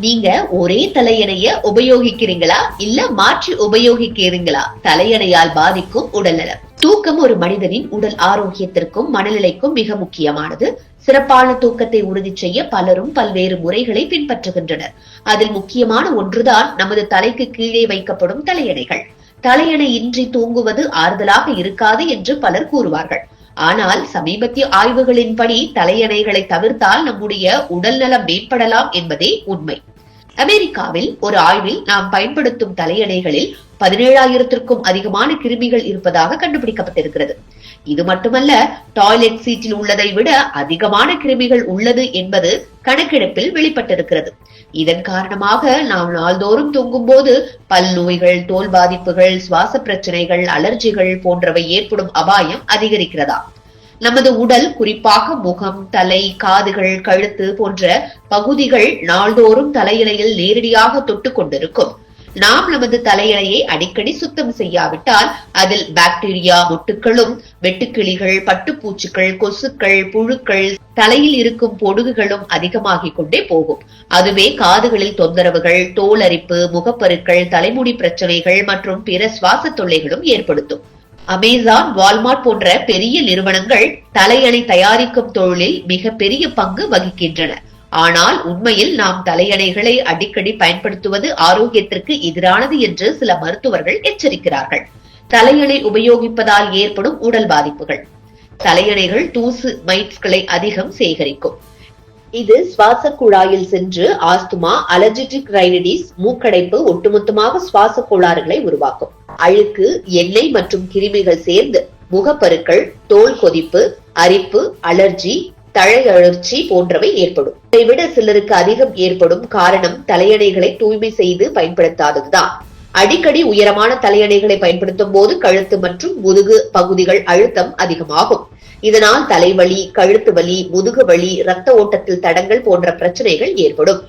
நீங்க ஒரே தலையணைய உபயோகிக்கிறீங்களா? இல்ல மாற்றி உபயோகிக்கிறீங்களா? தலையணையால் பாதிக்கும் உடல்நலம். தூக்கம் ஒரு மனிதனின் உடல் ஆரோக்கியத்திற்கும் மனநிலைக்கும் மிக முக்கியமானது. சிறப்பான தூக்கத்தை உறுதி செய்ய பலரும் பல்வேறு முறைகளை பின்பற்றுகின்றனர். அதில் முக்கியமான ஒன்றுதான் நமது தலைக்கு கீழே வைக்கப்படும் தலையணைகள். தலையணை இன்றி தூங்குவது ஆறுதலாக இருக்காது என்று பலர் கூறுவார்கள். ஆனால் சமீபத்திய ஆய்வுகளின்படி தலையணைகளை தவிர்த்தால் நம்முடைய உடல்நலம் மேம்படலாம் என்பதே உண்மை. அமெரிக்காவில் ஒரு ஆய்வில் நாம் பயன்படுத்தும் தலையணைகளில் பதினேழாயிரத்திற்கும் அதிகமான கிருமிகள் இருப்பதாக கண்டுபிடிக்கப்பட்டிருக்கிறது. இது மட்டுமல்ல டாய்லெட் சீட்டில் உள்ளதை விட அதிகமான கிருமிகள் உள்ளது என்பது கணக்கெடுப்பில் வெளிப்பட்டிருக்கிறது. இதன் காரணமாக நாம் நாள்தோறும் தூங்கும் போது பல் நோய்கள் தோல் பாதிப்புகள் சுவாச பிரச்சனைகள் அலர்ஜிகள் போன்றவை ஏற்படும் அபாயம் அதிகரிக்கிறதா? நமது உடல் குறிப்பாக முகம் தலை காதுகள் கழுத்து போன்ற பகுதிகள் நாள்தோறும் தலையிலையில் நேரடியாக தொட்டு கொண்டிருக்கும். நாம் நமது தலையணையை அடிக்கடி சுத்தம் செய்யாவிட்டால் அதில் பாக்டீரியா மொட்டுக்களும் வெட்டுக்கிளிகள் பட்டுப்பூச்சிகள் கொசுக்கள் புழுக்கள் தலையில் இருக்கும் பொடுகுகளும் அதிகமாகிக் கொண்டே போகும். அதுவே காதுகளில் தொந்தரவுகள் தோல் அரிப்பு முகப்பருக்கள் தலைமுடி பிரச்சனைகள் மற்றும் பிற சுவாச தொல்லைகளும் ஏற்படுத்தும். அமேசான் வால்மார்ட் போன்ற பெரிய நிறுவனங்கள் தலையணை தயாரிக்கும் தொழிலில் மிக பெரிய பங்கு வகிக்கின்றன. ஆனால் உண்மையில் நாம் தலையணைகளை அடிக்கடி பயன்படுத்துவது ஆரோக்கியத்திற்கு எதிரானது என்று சில மருத்துவர்கள் எச்சரிக்கிறார்கள். தலையணை உபயோகிப்பதால் ஏற்படும் உடல் பாதிப்புகள். தலையணைகள் தூசு மைட்ஸ்களை அதிகம் சேகரிக்கும். இது சுவாச குழாயில் சென்று ஆஸ்துமா அலர்ஜிட்டிக் ரைனடிஸ் மூக்கடைப்பு ஒட்டுமொத்தமாக சுவாச கோளாறுகளை உருவாக்கும். அழுக்கு எண்ணெய் மற்றும் கிருமிகள் சேர்ந்து முகப்பருக்கள் தோல் கொதிப்பு அரிப்பு அலர்ஜி தழையழற்சி போன்றவை ஏற்படும். இதைவிட சிலருக்கு அதிகம் ஏற்படும் காரணம் தலையணைகளை தூய்மை செய்து பயன்படுத்தாததுதான். அடிக்கடி உயரமான தலையணைகளை பயன்படுத்தும் போது கழுத்து மற்றும் முதுகு பகுதிகள் அழுத்தம் அதிகமாகும். இதனால் தலைவலி கழுத்து வலி முதுகு வலி ரத்த ஓட்டத்தில் தடங்கள் போன்ற பிரச்சனைகள் ஏற்படும்.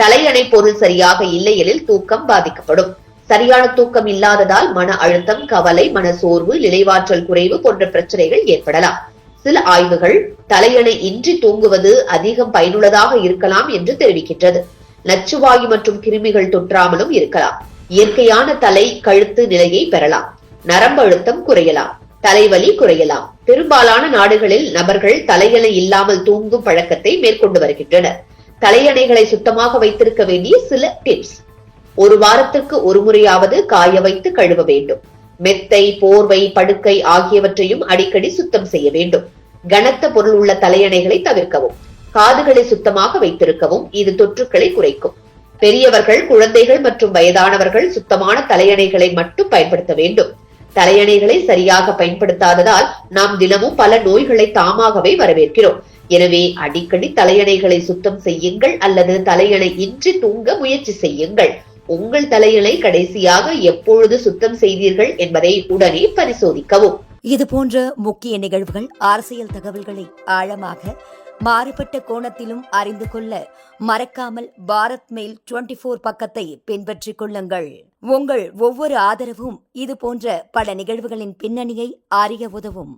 தலையணை பொருள் சரியாக இல்லையெனில் தூக்கம் பாதிக்கப்படும். சரியான தூக்கம் இல்லாததால் மன அழுத்தம் கவலை மன சோர்வு நினைவாற்றல் குறைவு போன்ற பிரச்சனைகள் ஏற்படலாம். சில ஆய்வுகள் தலையணை இன்றி தூங்குவது அதிகம் பயனுள்ளதாக இருக்கலாம் என்று தெரிவிக்கின்றது. நச்சுவாயு மற்றும் கிருமிகள் தொற்றாமலும் இருக்கலாம். இயற்கையான தலை கழுத்து நிலையை பெறலாம். நரம்பு அழுத்தம் குறையலாம். தலைவலி குறையலாம். பெரும்பாலான நாடுகளில் நபர்கள் தலையணை இல்லாமல் தூங்கும் பழக்கத்தை மேற்கொண்டு வருகின்றனர். தலையணைகளை சுத்தமாக வைத்திருக்க வேண்டிய சில டிப்ஸ் ஒரு வாரத்திற்கு ஒரு முறையாவது காய வைத்து கழுவ வேண்டும். மெத்தை போர்வை படுக்கை ஆகியவற்றையும் அடிக்கடி சுத்தம் செய்ய வேண்டும். கனத்த பொருள் உள்ள தலையணைகளை தவிர்க்கவும். காதுகளை சுத்தமாக வைத்திருக்கவும். இது தொற்றுக்களை குறைக்கும். பெரியவர்கள் குழந்தைகள் மற்றும் வயதானவர்கள் சுத்தமான தலையணைகளை மட்டும் பயன்படுத்த வேண்டும். தலையணைகளை சரியாக பயன்படுத்தாததால் நாம் தினமும் பல நோய்களை தாமாகவே வரவேற்கிறோம். எனவே அடிக்கடி தலையணைகளை சுத்தம் செய்யுங்கள் அல்லது தலையணை இன்றி தூங்க முயற்சி செய்யுங்கள். உங்கள் தலைகளை கடைசியாக எப்பொழுது சுத்தம் செய்தீர்கள் என்பதை உடனே பரிசோதிக்கவும். இது போன்ற முக்கிய நிகழ்வுகள் அரசியல் தகவல்களை ஆழமாக மாறுபட்ட கோணத்திலும் அறிந்து கொள்ள மறக்காமல் பாரத் மெயில் டுவெண்டி போர் பக்கத்தை பின்பற்றிக் கொள்ளுங்கள். உங்கள் ஒவ்வொரு ஆதரவும் இது போன்ற பல நிகழ்வுகளின் பின்னணியை அறிய உதவும்.